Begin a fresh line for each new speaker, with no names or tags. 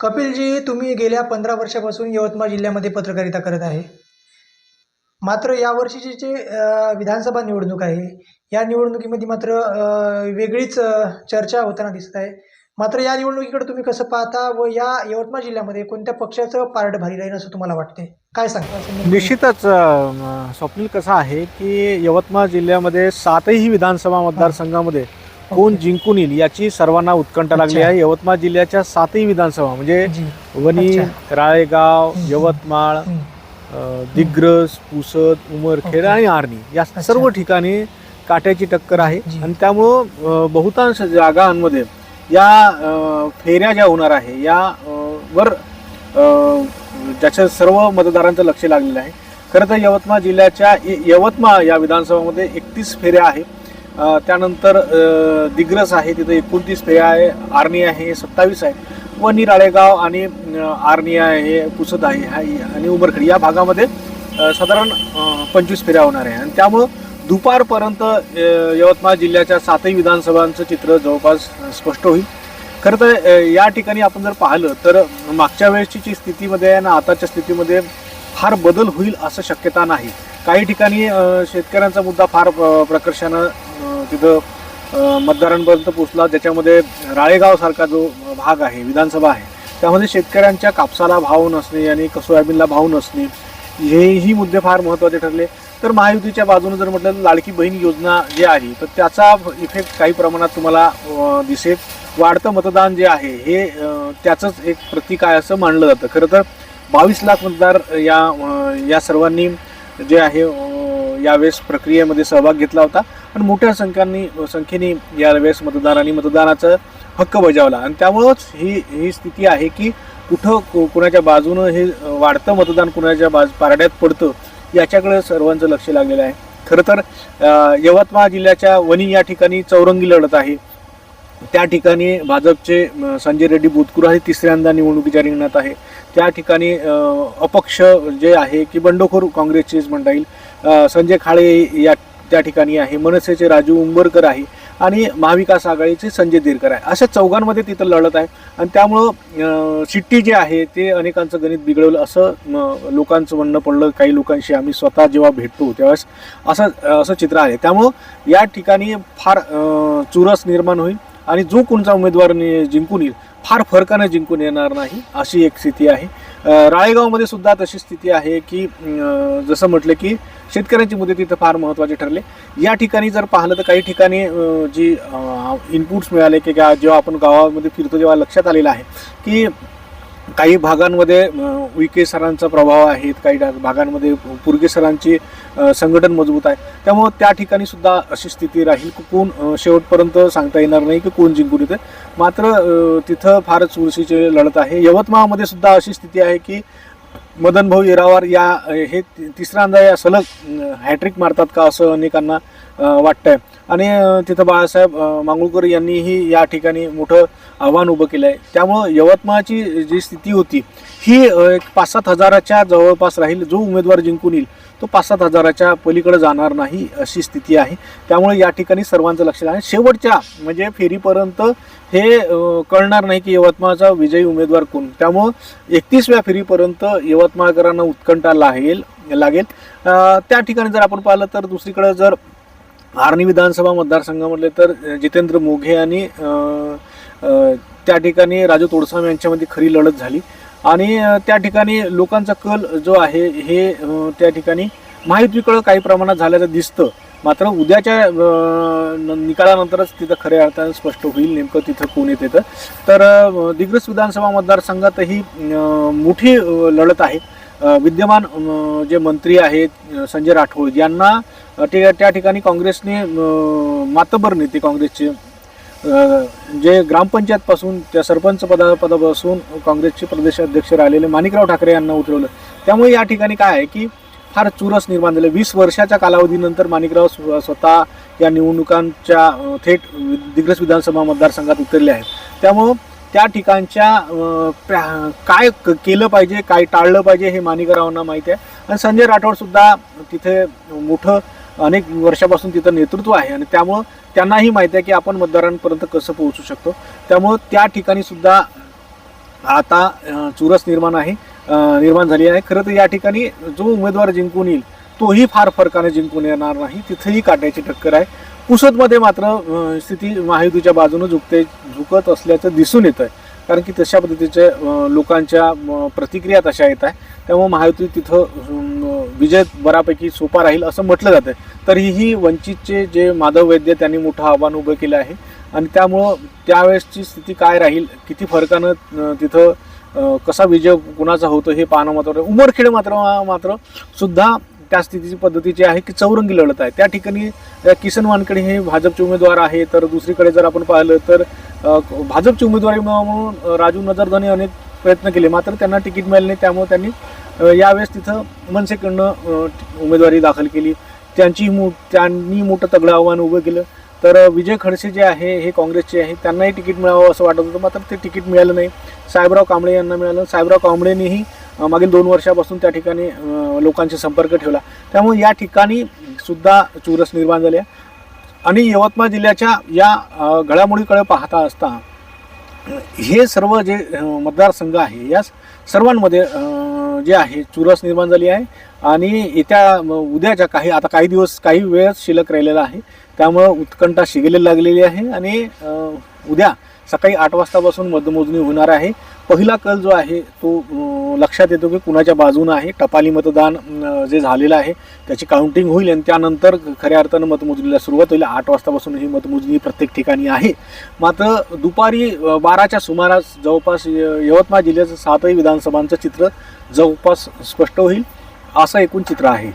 कपिलजी तुम्ही गेल्या पंधरा वर्षापासून यवतमाळ जिल्ह्यामध्ये पत्रकारिता करत आहे. मात्र यावर्षीची जी विधानसभा निवडणूक आहे या निवडणुकीमध्ये मात्र वेगळीच चर्चा होताना दिसत आहे. मात्र या निवडणुकीकडे तुम्ही कसं पाहता व या यवतमाळ जिल्ह्यामध्ये कोणत्या पक्षाचं पारड भारी राहील असं तुम्हाला वाटते काय सांगता
निश्चितच स्वप्नील कसं आहे की यवतमाळ जिल्ह्यामध्ये सातही विधानसभा मतदारसंघामध्ये कोण जिंकून येईल याची सर्वांना उत्कंठा लागली. आहे यवतमाळ जिल्ह्याच्या सातही विधानसभा म्हणजे वणी. राळेगाव. यवतमाळ दिग्रस पुसद उमरखेड. आणि आर्णी या. सर्व ठिकाणी काट्याची टक्कर आहे. आणि त्यामुळं बहुतांश जागांमध्ये या फेऱ्या ज्या होणार आहे या वर ज्याच्या सर्व मतदारांचं लक्ष लागलेलं आहे खरं तर यवतमाळ जिल्ह्याच्या यवतमाळ या विधानसभामध्ये एकतीस फेऱ्या आहे अ, त्यानंतर दिग्रस आहे तिथं एकोणतीस फेऱ्या आहे आर्णी आहे सत्तावीस आहे. व निराळेगाव आणि आर्णी आहे पुसद आहे आणि उमरखेड. या भागामध्ये साधारण पंचवीस फेऱ्या होणार आहे. आणि त्यामुळं दुपारपर्यंत यवतमाळ जिल्ह्याच्या सातही विधानसभांचं चित्र जवळपास स्पष्ट होईल. खरं तर या ठिकाणी आपण जर पाहिलं तर मागच्या वेळेसची जी स्थितीमध्ये आहे आणि आताच्या स्थितीमध्ये फार बदल होईल असं शक्यता नाही. काही ठिकाणी शेतकऱ्यांचा मुद्दा फार प्रकर्षानं तिथं मतदारांपर्यंत पोचला ज्याच्यामध्ये राळेगावसारखा जो भाग आहे विधानसभा आहे त्यामध्ये शेतकऱ्यांच्या कापसाला भाव नसणे आणि सोयाबीनला भाव नसणे हेही मुद्दे फार महत्त्वाचे ठरले. तर महायुतीच्या बाजूने जर म्हटलं लाडकी बहीण योजना जी आहे तर त्याचा इफेक्ट काही प्रमाणात तुम्हाला दिसेल. वाढतं मतदान जे आहे हे त्याचंच एक प्रतीक आहे असं मानलं जातं. खरं तर बावीस लाख मतदार या या सर्वांनी जे आहे यावेळेस प्रक्रियेमध्ये सहभाग घेतला होता. आणि मोठ्या संख्यांनी संख्येने यावेळेस मतदारांनी मतदानाचा हक्क बजावला. आणि त्यामुळंच ही ही स्थिती आहे की कुठं को- कुणाच्या बाजूनं हे वाढतं मतदान कुणाच्या बाज पारड्यात पडतं याच्याकडे सर्वांचं लक्ष लागलेलं आहे. खरं तर यवतमाळ जिल्ह्याच्या वणी या ठिकाणी चौरंगी लढत आहे. त्या ठिकाणी भाजपचे संजय रेड्डी बोतकुरा हे तिसऱ्यांदा निवडणुकीच्या रिंगणात आहे. त्या ठिकाणी अपक्ष जे आहे की बंडखोर काँग्रेसचेच म्हणता येईल. संजय खाळे या त्या ठिकाणी आहे. मनसेचे राजू उंबरकर आहे आणि महाविकास आघाडीचे संजय देरकर आहे. अशा चौघांमध्ये तिथं लढत आहे. आणि त्यामुळं शिट्टी जे आहे ते अनेकांचं गणित बिघडवलं. असं लोकांचं म्हणणं पडलं. काही लोकांशी आम्ही स्वतः जेव्हा भेटतो त्यावेळेस असं असं चित्र आहे. त्यामुळं या ठिकाणी फार चुरस निर्माण होईल आणि जो कोणचा उमेदवार जिंकून येईल फार फरकानं जिंकून येणार नाही अशी एक स्थिती आहे. राळेगावमध्ये सुद्धा तशी स्थिती आहे की जसं म्हटलं की शेतकऱ्यांची मुदत तिथं फार महत्त्वाचे ठरले. या ठिकाणी जर पाहिलं तर काही ठिकाणी जी इनपुट्स मिळाले की जेव्हा आपण गावामध्ये फिरतो तेव्हा लक्षात आलेलं आहे की काही भागांमध्ये विके सरांचा प्रभाव आहे काही भागांमध्ये पुरगे सरांची संघटन मजबूत आहे. त्यामुळं त्या ठिकाणी सुद्धा अशी स्थिती राहील की कोण शेवटपर्यंत सांगता येणार नाही की कोण जिंकून येतं मात्र तिथं फारच चुरशीची लढत आहे. यवतमाळमध्ये सुद्धा अशी स्थिती आहे की मदन भाऊ येरावार या हे तिसऱ्यांदा या सलग हॅट्रिक मारतात का असं अनेकांना वाटतंय. आणि तिथं बाळासाहेब मांगुळकर यांनीही या ठिकाणी मोठं आव्हान उभं केलं आहे त्यामुळं यवतमाळची जी स्थिती होती ही एक पाच सात हजाराच्या जवळपास राहील. जो उमेदवार जिंकून येईल तो पाच सात हजाराच्या पलीकडे जाणार नाही अशी स्थिती आहे. त्यामुळे या ठिकाणी सर्वांचं लक्ष आहे शेवटच्या म्हणजे फेरीपर्यंत हे कळणार नाही की यवतमाळचा विजयी उमेदवार कोण. त्यामुळं एकतीसव्या फेरीपर्यंत यवतमाळकरांना उत्कंठा लागेल लागेल. त्या ठिकाणी जर आपण पाहिलं तर दुसरीकडे जर आर्णी विधानसभा मतदारसंघामधले तर जितेंद्र मोघे आणि त्या ठिकाणी राजू तोडसाम यांच्यामध्ये खरी लढत झाली. आणि त्या ठिकाणी लोकांचा कल जो आहे हे त्या ठिकाणी माहितीकडं काही प्रमाणात झाल्याचं दिसतं. मात्र उद्याच्या न- निकालानंतरच तिथं खऱ्या अर्थानं स्पष्ट होईल नेमकं तिथं कोण येते तर. दिग्रस विधानसभा मतदारसंघातही मोठी लढत आहे. विद्यमान जे मंत्री आहेत संजय राठोड यांना ते त्या ठिकाणी काँग्रेसने मातबर नेते काँग्रेसचे जे ग्रामपंचायतपासून त्या सरपंच पदा पदापासून काँग्रेसचे प्रदेशाध्यक्ष राहिलेले माणिकराव ठाकरे यांना उतरवलं त्यामुळे या ठिकाणी काय आहे की फार चुरस निर्माण झाले. वीस वर्षाच्या कालावधीनंतर माणिकराव स्व- स्वतः या निवडणुकांच्या थेट दिग्रस विधानसभा मतदारसंघात उतरले आहेत. त्यामुळं त्या ठिकाणच्या काय क- केलं पाहिजे काय टाळलं पाहिजे हे माणिकरावांना माहिती आहे. आणि संजय राठोड सुद्धा तिथे मोठं अनेक वर्षापासून तिथं नेतृत्व आहे आणि त्यामुळं त्यांनाही माहिती आहे की आपण मतदारांपर्यंत कसं पोहोचू शकतो. त्यामुळं त्या ठिकाणी सुद्धा आता चुरस निर्माण आहे निर्माण झाली आहे. खरं तर या ठिकाणी जो उमेदवार जिंकून येईल तोही फार फरकाने जिंकून येणार नाही. तिथेही काटायची टक्कर आहे. पुसदमध्ये मात्र स्थिती महायुतीच्या बाजूने झुकते झुकत असल्याचं दिसून येतं आहे कारण की तशा पद्धतीच्या लोकांच्या प्रतिक्रिया तशा येत आहे. त्यामुळे महायुती तिथं विजय बऱ्यापैकी सोपा राहील असं म्हटलं जातं तरीही वंचितचे जे माधव वैद्य त्यांनी मोठं आव्हान उभं केलं आहे. आणि त्यामुळं त्यावेळेसची स्थिती काय राहील किती फरकानं तिथं कसा विजय कुणाचा होतो हे पाहणं मात्र उमरखेड मात्र मात्र सुद्धा त्या स्थितीची पद्धतीची आहे की चौरंगी लढत आहे. त्या ठिकाणी किसन वानकडे हे भाजपचे उमेदवार आहे तर दुसरीकडे जर आपण पाहिलं तर भाजपचे भाजपची उमेदवारी म्हणून राजू नजरधने अनेक प्रयत्न केले मात्र त्यांना तिकीट मिळाले नाही त्यामुळे त्यांनी यावेळेस तिथं मनसेकडनं उमेदवारी दाखल केली. त्यांची मो त्यांनी मोठं तगडं आव्हान उभं केलं. तर विजय खडसे जे आहे हे काँग्रेसचे आहे त्यांनाही तिकीट मिळावं असं वाटत होतं. मात्र ते तिकीट मिळालं नाही. साहेबराव कांबळे यांना मिळालं. साहेबराव कांबळेंनीही मागील दोन वर्षापासून त्या ठिकाणी लोकांशी संपर्क ठेवला. त्यामुळे या ठिकाणी सुद्धा चुरस निर्माण झाली आहे. आणि यवतमाळ जिल्ह्याच्या या घडामोडीकडे पाहता असता हे सर्व जे मतदारसंघ आहे या सर्वांमध्ये जे आहे चुरस निर्माण झाली आहे. आणि येत्या उद्याच्या काही आता काही दिवस काही वेळ शिल्लक राहिलेला आहे. त्यामुळं उत्कंठा शिगेली लागलेली आहे. आणि उद्या सकाळी आठ वाजतापासून मतमोजणी होणार आहे. पहिला कल जो आहे तो लक्षात येतो की कुणाच्या बाजूनं आहे. टपाली मतदान जे झालेलं आहे त्याची काउंटिंग होईल. आणि त्यानंतर खऱ्या अर्थानं मतमोजणीला सुरुवात होईल. आठ वाजतापासून ही मतमोजणी प्रत्येक ठिकाणी आहे. मात्र दुपारी बाराच्या सुमारास जवळपास य- यवतमाळ जिल्ह्याचं सातही विधानसभांचं चित्र जवळपास स्पष्ट होईल असं एकूण चित्र आहे.